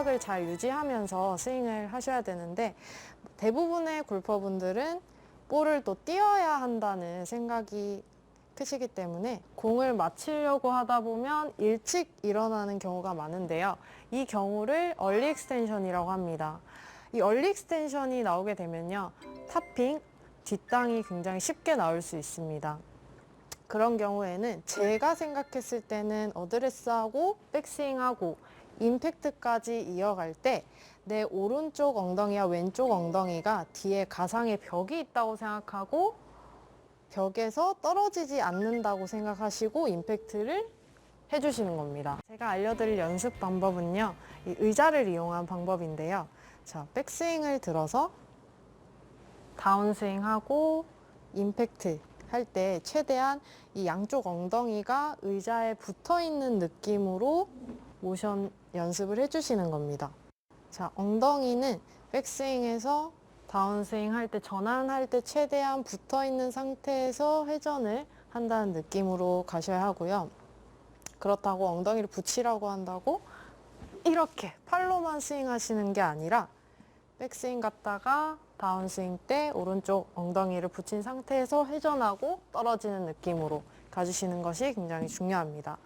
감각을 잘 유지하면서 스윙을 하셔야 되는데 대부분의 골퍼분들은 볼을 또 띄어야 한다는 생각이 크시기 때문에 공을 맞히려고 하다 보면 일찍 일어나는 경우가 많은데요. 이 경우를 얼리 익스텐션이라고 합니다. 이 얼리 익스텐션이 나오게 되면요. 탑핑, 뒷땅이 굉장히 쉽게 나올 수 있습니다. 그런 경우에는 제가 생각했을 때는 어드레스하고 백스윙하고 임팩트까지 이어갈 때 내 오른쪽 엉덩이와 왼쪽 엉덩이가 뒤에 가상의 벽이 있다고 생각하고 벽에서 떨어지지 않는다고 생각하시고 임팩트를 해주시는 겁니다. 제가 알려드릴 연습 방법은요. 이 의자를 이용한 방법인데요. 자, 백스윙을 들어서 다운스윙하고 임팩트 할 때 최대한 이 양쪽 엉덩이가 의자에 붙어 있는 느낌으로 모션 연습을 해주시는 겁니다. 자, 엉덩이는 백스윙에서 다운스윙 할 때 전환할 때 최대한 붙어 있는 상태에서 회전을 한다는 느낌으로 가셔야 하고요. 그렇다고 엉덩이를 붙이라고 한다고 이렇게 팔로만 스윙 하시는 게 아니라 백스윙 갔다가 다운스윙 때 오른쪽 엉덩이를 붙인 상태에서 회전하고 떨어지는 느낌으로 가주시는 것이 굉장히 중요합니다.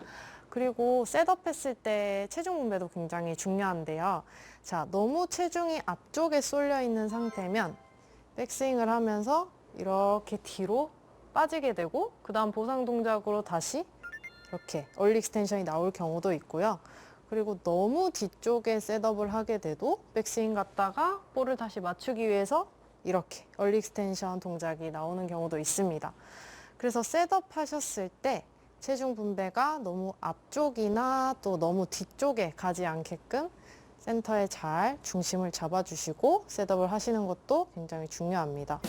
그리고 셋업했을 때 체중 분배도 굉장히 중요한데요. 자, 너무 체중이 앞쪽에 쏠려 있는 상태면 백스윙을 하면서 이렇게 뒤로 빠지게 되고 그 다음 보상 동작으로 다시 이렇게 얼리 익스텐션이 나올 경우도 있고요. 그리고 너무 뒤쪽에 셋업을 하게 돼도 백스윙 갔다가 볼을 다시 맞추기 위해서 이렇게 얼리 익스텐션 동작이 나오는 경우도 있습니다. 그래서 셋업 하셨을 때 체중 분배가 너무 앞쪽이나 또 너무 뒤쪽에 가지 않게끔 센터에 잘 중심을 잡아주시고 셋업을 하시는 것도 굉장히 중요합니다.